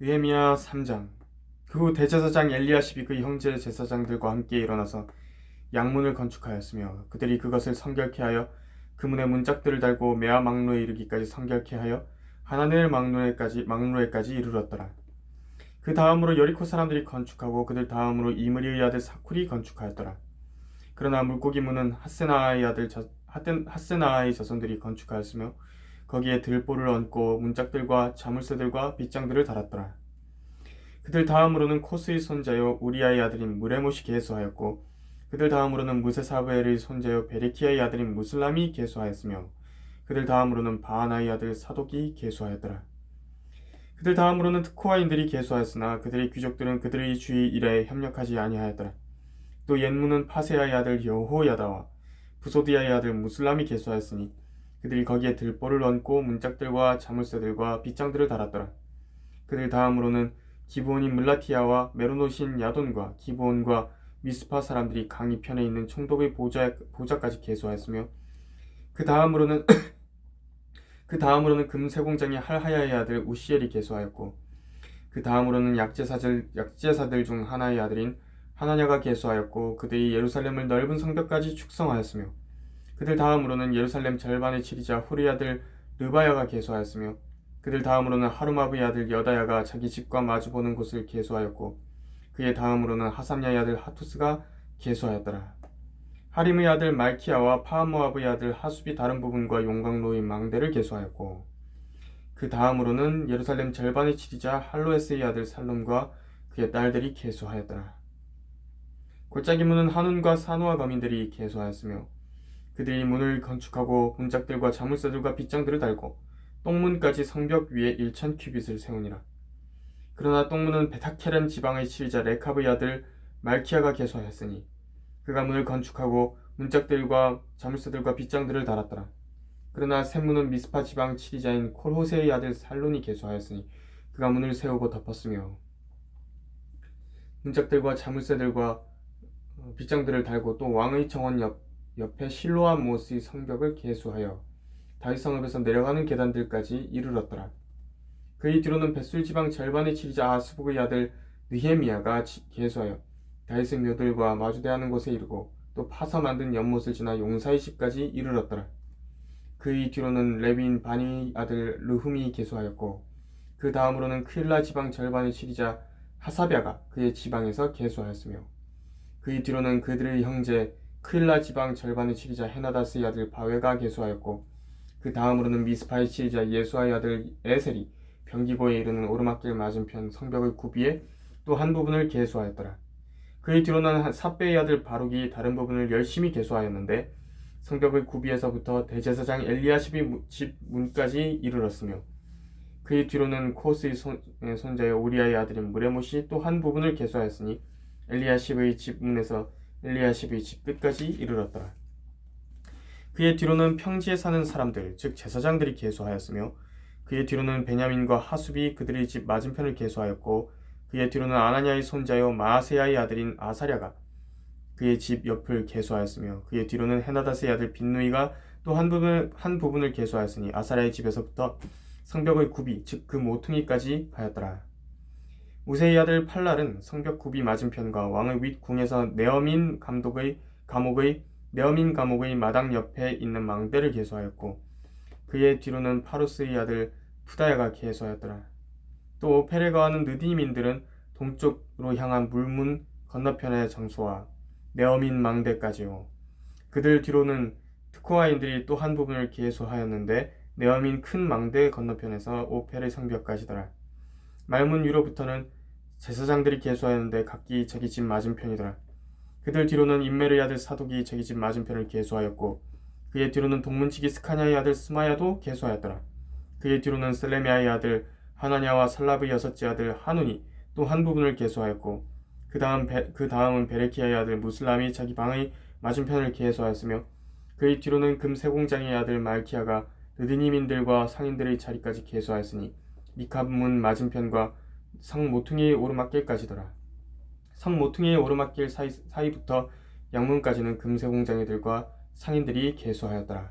느헤미야 3장 그 후 대제사장 엘리야십이 그 형제 제사장들과 함께 일어나서 양문을 건축하였으며 그들이 그것을 성결케 하여 그 문에 문짝들을 달고 메아 막로에 이르기까지 성결케 하여 하나넬 막로에까지 막로에까지 이르렀더라. 그 다음으로 여리코 사람들이 건축하고 그들 다음으로 이므리의 아들 사쿨이 건축하였더라. 그러나 물고기 문은 하세나의 아들 하세나의 자손들이 건축하였으며 거기에 들보를 얹고 문짝들과 자물쇠들과 빗장들을 달았더라. 그들 다음으로는 코스의 손자요 우리아의 아들인 무레못이 계수하였고 그들 다음으로는 무세사벨의 손자요 베레키아의 아들인 무슬람이 계수하였으며 그들 다음으로는 바하나의 아들 사독이 계수하였더라. 그들 다음으로는 특코아인들이 계수하였으나 그들의 귀족들은 그들의 주의 일에 협력하지 아니하였더라. 또 옛문은 파세아의 아들 여호야다와 부소디아의 아들 무슬람이 계수하였으니 그들이 거기에 들보를 얹고 문짝들과 자물쇠들과 빗장들을 달았더라. 그들 다음으로는 기브온인 물라티아와 메로노신 야돈과 기브온과 미스파 사람들이 강이 편에 있는 총독의 보좌, 보좌까지 계수하였으며 그 다음으로는 그 다음으로는 금세공장의 할하야의 아들 우시엘이 계수하였고 그 다음으로는 약제사들 약제사들 중 하나의 아들인 하나냐가 계수하였고 그들이 예루살렘을 넓은 성벽까지 축성하였으며 그들 다음으로는 예루살렘 절반의 치리자 후리 아들 르바야가 계수하였으며 그들 다음으로는 하루마브의 아들 여다야가 자기 집과 마주보는 곳을 계수하였고 그의 다음으로는 하삼야의 아들 하투스가 계수하였더라. 하림의 아들 말키야와 파하모아브의 아들 하숲이 다른 부분과 용광로의 망대를 계수하였고 그 다음으로는 예루살렘 절반의 치리자 할로에스의 아들 살룸과 그의 딸들이 계수하였더라. 골짜기 문은 한운과 산호와 거민들이 계수하였으며 그들이 문을 건축하고 문짝들과 자물쇠들과 빗장들을 달고 똥문까지 성벽 위에 1천 큐빗을 세우니라. 그러나 똥문은 베타케렘 지방의 치리자 레캅의 아들 말키아가 계수하였으니 그가 문을 건축하고 문짝들과 자물쇠들과 빗장들을 달았더라. 그러나 샘문은 미스파 지방 치리자인 콜호세의 아들 살론이 계수하였으니 그가 문을 세우고 덮었으며 문짝들과 자물쇠들과 어, 빗장들을 달고 또 왕의 정원 옆, 옆에 실로암 모스의 성벽을 계수하여 다윗 성읍에서 내려가는 계단들까지 이르렀더라. 그의 뒤로는 벳술 지방 절반의 치리자 아스북의 아들 느헤미야가 지- 계수하여 다윗의 묘들과 마주대하는 곳에 이르고 또 파서 만든 연못을 지나 용사의 집까지 이르렀더라. 그의 뒤로는 레빈 바니 아들 르훔이 계수하였고 그 다음으로는 크일라 지방 절반의 치리자 하사비아가 그의 지방에서 계수하였으며 그의 뒤로는 그들의 형제 크일라 지방 절반의 치리자 헤나다스의 아들 바웨가 계수하였고 그 다음으로는 미스파의 치리자 예수아의 아들 에셀이 병기고에 이르는 오르막길 맞은편 성벽의 구비에 또한 부분을 계수하였더라. 그의 뒤로는 한 삽베의 아들 바룩이 다른 부분을 열심히 계수하였는데 성벽의 구비에서부터 대제사장 엘리야십의 무- 집 문까지 이르렀으며 그의 뒤로는 코스의 손, 의 손자여 우리아의 아들인 무레못이 또 한 부분을 계수하였으니 엘리야십의 집 문에서 엘리야십의 집 끝까지 이르렀더라. 그의 뒤로는 평지에 사는 사람들 즉 제사장들이 계수하였으며 그의 뒤로는 베냐민과 하숲이 그들의 집 맞은편을 계수하였고 그의 뒤로는 아나니아의 손자요 마아세야의 아들인 아사랴가 그의 집 옆을 계수하였으며 그의 뒤로는 헤나다스의 아들 빈누이가 또 한 부분을 한 부분을 계수하였으니 아사랴의 집에서부터 성벽의 굽이 즉 그 모퉁이까지 하였더라. 우세의 아들 팔랄은 성벽 굽이 맞은편과 왕의 윗궁에서 네어민 감독의 감옥의 네어민 감옥의 마당 옆에 있는 망대를 계수하였고 그의 뒤로는 파루스의 아들 푸다야가 계수하였더라. 또 페레가와는 느디민들은 동쪽으로 향한 물문 건너편의 장소와 네어민 망대까지요. 그들 뒤로는 트코아인들이 또 한 부분을 계수하였는데 네어민 큰 망대 건너편에서 오펠의 성벽까지더라. 말문 위로부터는 제사장들이 계수하였는데 각기 자기 집 맞은편이더라. 그들 뒤로는 인메르의 아들 사독이 자기 집 맞은편을 계수하였고 그의 뒤로는 동문치기 스카냐의 아들 스마야도 계수하였더라. 그의 뒤로는 셀레미아의 아들 하나냐와 살라브의 여섯째 아들 하눈이 또 한 부분을 계수하였고 그 다음 그 다음은 베레키아의 아들 무슬람이 자기 방의 맞은편을 계수하였으며 그의 뒤로는 금세공장의 아들 말키아가 느디님인들과 상인들의 자리까지 계수하였으니 미캅문 맞은편과 성 모퉁이의 오르막길까지더라. 성 모퉁이의 오르막길 사이, 사이부터 양문까지는 금세 공장이들과 상인들이 계수하였더라.